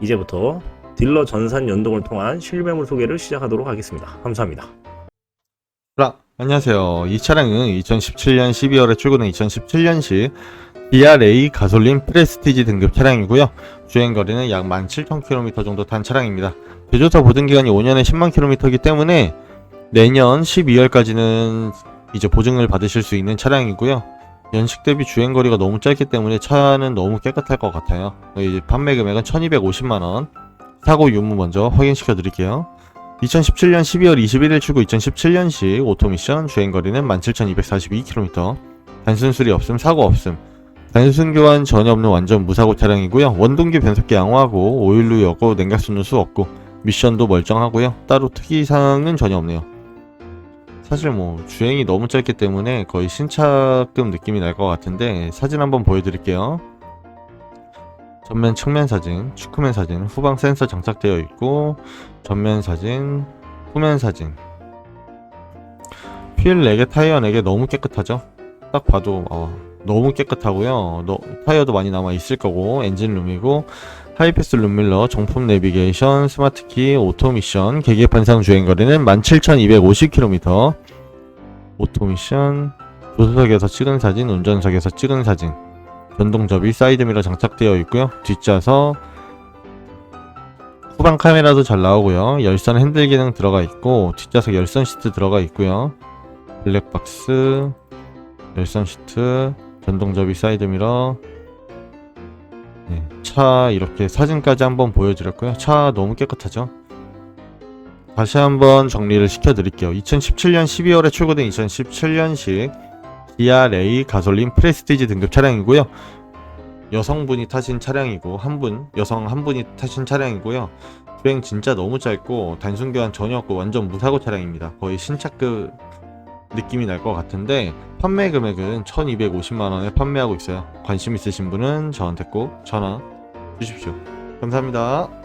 이제부터 딜러 전산 연동을 통한 실매물 소개를 시작하도록 하겠습니다. 감사합니다. 라, 안녕하세요. 이 차량은 2017년 12월에 출고된 2017년식 DRA 가솔린 프레스티지 등급 차량이고요. 주행거리는 약 17,000km 정도 탄 차량입니다. 제조사 보증기간이 5년에 10만 km이기 때문에 내년 12월까지는 이제 보증을 받으실 수 있는 차량이고요. 연식 대비 주행 거리가 너무 짧기 때문에 차는 너무 깨끗할 것 같아요. 이제 판매 금액은 1250만 원. 사고 유무 먼저 확인시켜 드릴게요. 2017년 12월 21일 출고 2017년식 오토미션 주행거리는 17,242km 단순 수리 없음 사고 없음 단순 교환 전혀 없는 완전 무사고 차량이고요 원동기 변속기 양호하고 오일로 여고 냉각수 누수 없고 미션도 멀쩡하고요 따로 특이사항은 전혀 없네요 사실 뭐 주행이 너무 짧기 때문에 거의 신차급 느낌이 날 것 같은데 사진 한번 보여드릴게요 전면 측면 사진, 축후면 사진, 후방 센서 장착되어 있고 전면 사진, 후면 사진. 휠 4개, 타이어 4개 너무 깨끗하죠? 딱 봐도 어, 너무 깨끗하고요. 너, 타이어도 많이 남아 있을 거고 엔진 룸이고 하이패스 룸밀러, 정품 내비게이션, 스마트키, 오토미션, 계기판상 주행거리는 17,250km. 오토미션, 조수석에서 찍은 사진, 운전석에서 찍은 사진. 전동접이 사이드미러 장착되어 있고요. 뒷좌석 후방 카메라도 잘 나오고요. 열선 핸들 기능 들어가 있고 뒷좌석 열선 시트 들어가 있고요. 블랙박스 열선 시트 전동접이 사이드미러 네, 차 이렇게 사진까지 한번 보여드렸고요. 차 너무 깨끗하죠. 다시 한번 정리를 시켜드릴게요. 2017년 12월에 출고된 2017년식 DRA 가솔린 프레스티지 등급 차량이고요. 여성분이 타신 차량이고 한 분, 여성 한 분이 타신 차량이고요. 주행 진짜 너무 짧고 단순 교환 전혀 없고 완전 무사고 차량입니다. 거의 신차급 느낌이 날 것 같은데 판매 금액은 1,250만 원에 판매하고 있어요. 관심 있으신 분은 저한테 꼭 전화 주십시오. 감사합니다.